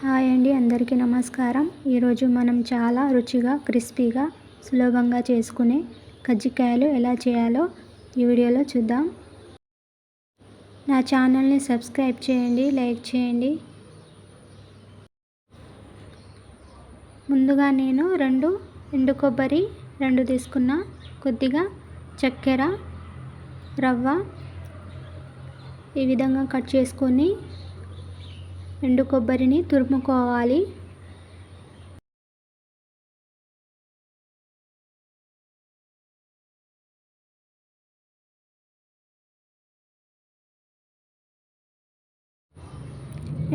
Hi అండి అందరికీ నమస్కారం. ఈరోజు మనం చాలా రుచిగా క్రిస్పీగా సులభంగా చేసుకునే కజ్జికాయలు ఎలా చేయాలో ఈ వీడియోలో చూద్దాం. నా ఛానల్ని సబ్స్క్రైబ్ చేయండి లైక్ చేయండి. ముందుగా నేను రెండు ఎండు కొబ్బరి రెండు తీసుకున్న కొద్దిగా చక్కెర రవ్వ ఈ విధంగా కట్ చేసుకొని ఎండు కొబ్బరిని తురుముకోవాలి.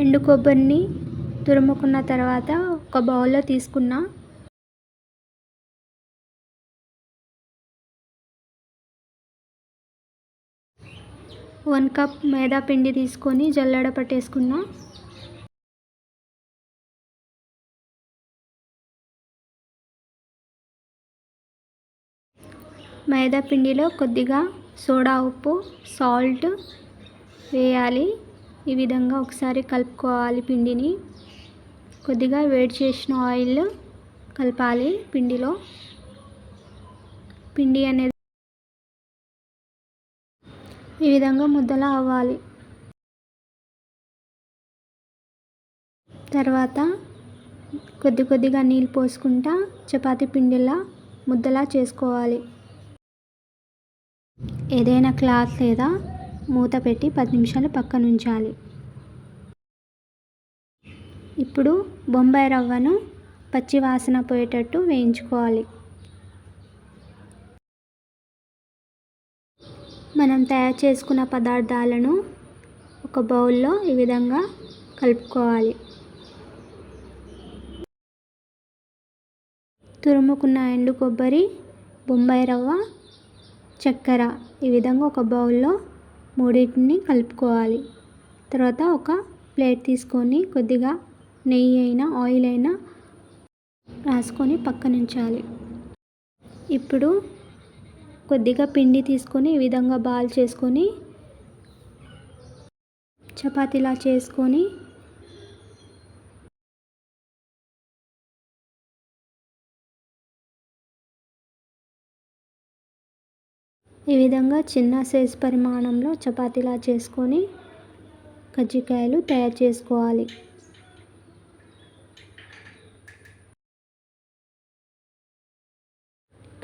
ఎండు కొబ్బరిని తురుముకున్న తర్వాత ఒక బౌల్లో తీసుకున్న. వన్ కప్ మైదా పిండి తీసుకొని జల్లెడ పట్టేసుకున్నా. మైదా పిండిలో కొద్దిగా సోడా ఉప్పు సాల్ట్ వేయాలి. ఈ విధంగా ఒకసారి కలుపుకోవాలి పిండిని. కొద్దిగా వేడి చేసిన ఆయిల్ కలపాలి పిండిలో. పిండి అనేది ఈ విధంగా ముద్దలా అవ్వాలి. తర్వాత కొద్ది కొద్దిగా నీళ్ళు పోసుకుంటా చపాతీ పిండిలా ముద్దలా చేసుకోవాలి. ఏదైనా క్లాత్ లేదా మూత పెట్టి పది నిమిషాలు పక్కన ఉంచాలి. ఇప్పుడు బొంబాయి రవ్వను పచ్చి వాసన పోయేటట్టు వేయించుకోవాలి. మనం తయారు చేసుకున్న పదార్థాలను ఒక బౌల్లో ఈ విధంగా కలుపుకోవాలి. తురుముకున్న ఎండు కొబ్బరి బొంబాయి రవ్వ చక్కెర. ఈ విధంగా ఒక బౌల్లో మూడింటిని కలుపుకోవాలి. తర్వాత ఒక ప్లేట్ తీసుకొని కొద్దిగా నెయ్యి అయినా ఆయిల్ అయినా రాసుకొని పక్కనుంచాలి ఇప్పుడు కొద్దిగా పిండి తీసుకొని ఈ విధంగా బాల్ చేసుకొని చపాతీలా చేసుకొని ఈ విధంగా చిన్న సైజ్ పరిమాణంలో చపాతీలా చేసుకొని కజ్జికాయలు తయారు చేసుకోవాలి.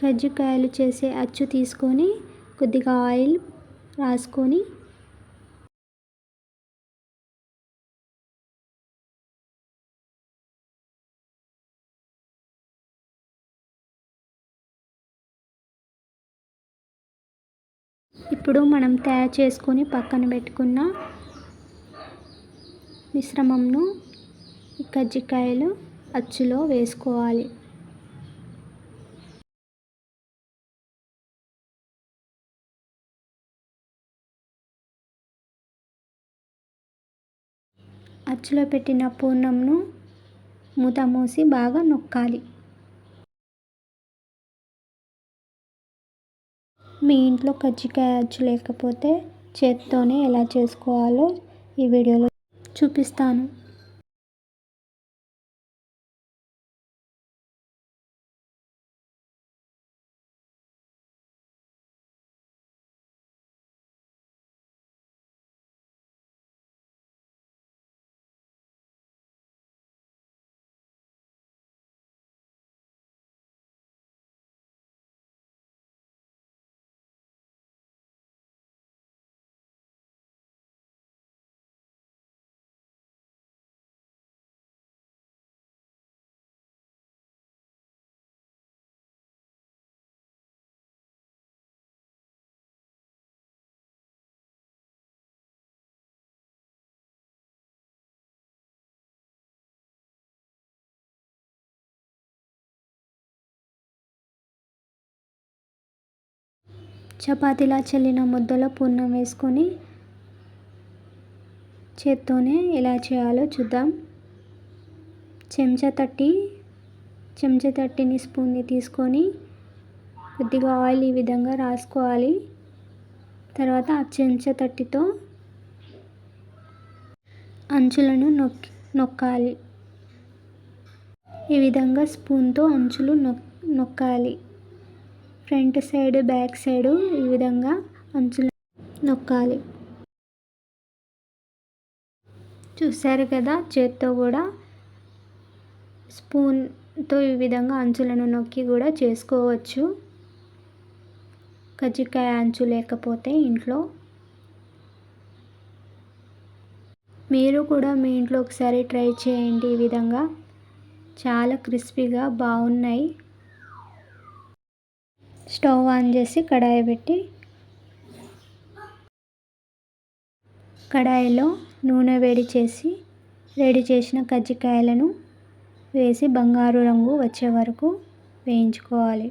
కజ్జికాయలు చేసే అచ్చు తీసుకొని కొద్దిగా ఆయిల్ రాసుకొని ఇప్పుడు మనం తయారు చేసుకొని పక్కన పెట్టుకున్న మిశ్రమంను కజ్జికాయలు అచ్చులో వేసుకోవాలి. అచ్చులో పెట్టిన పూర్ణంను మూత మూసి బాగా నొక్కాలి. మీ ఇంట్లో కజ్జికాయ అచ్చు లేకపోతే చేత్తోనే ఎలా చేసుకోవాలో ఈ వీడియోలో చూపిస్తాను. చపాతీలా చల్లిన ముద్దలో పూర్ణం వేసుకొని చేత్తోనే ఎలా చేయాలో చూద్దాం. చెంచా తట్టి చెంచా తట్టిని స్పూన్ని తీసుకొని కొద్దిగా ఆయిల్ ఈ విధంగా రాసుకోవాలి. తర్వాత ఆ చెంచా తట్టితో అంచులను నొక్కి నొక్కాలి. ఈ విధంగా స్పూన్తో అంచులు నొక్ నొక్కాలి. ఫ్రంట్ సైడ్ బ్యాక్ సైడ్ ఈ విధంగా అంచులు నొక్కాలి. చూసారు కదా చేత్తో కూడా స్పూన్తో ఈ విధంగా అంచులను నొక్కి కూడా చేసుకోవచ్చు. కజ్జికాయ అంచు లేకపోతే ఇంట్లో మీరు కూడా మీ ఇంట్లో ఒకసారి ట్రై చేయండి. ఈ విధంగా చాలా క్రిస్పీగా బాగున్నాయి. స్టవ్ ఆన్ చేసి కడాయి పెట్టి కడాయిలో నూనె వేడి చేసి రెడీ చేసిన కజ్జికాయలను వేసి బంగారు రంగు వచ్చే వరకు వేయించుకోవాలి.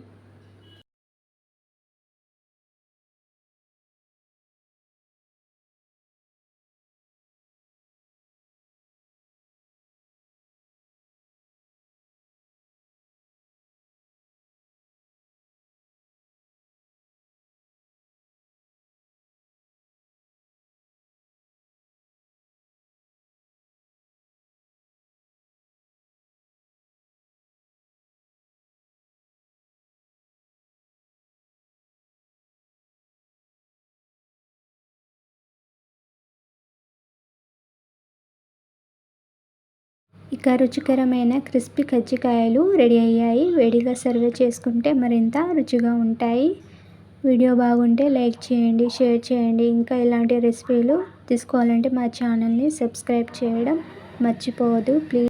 ఇక రుచికరమైన క్రిస్పీ కజ్జికాయలు రెడీ అయ్యాయి. వేడిగా సర్వ్ చేసుకుంటే మరింత రుచిగా ఉంటాయి. వీడియో బాగుంటే లైక్ చేయండి షేర్ చేయండి. ఇంకా ఇలాంటి రెసిపీలు తీసుకోవాలంటే మా ఛానల్ని సబ్స్క్రైబ్ చేయడం మర్చిపోవద్దు. ప్లీజ్.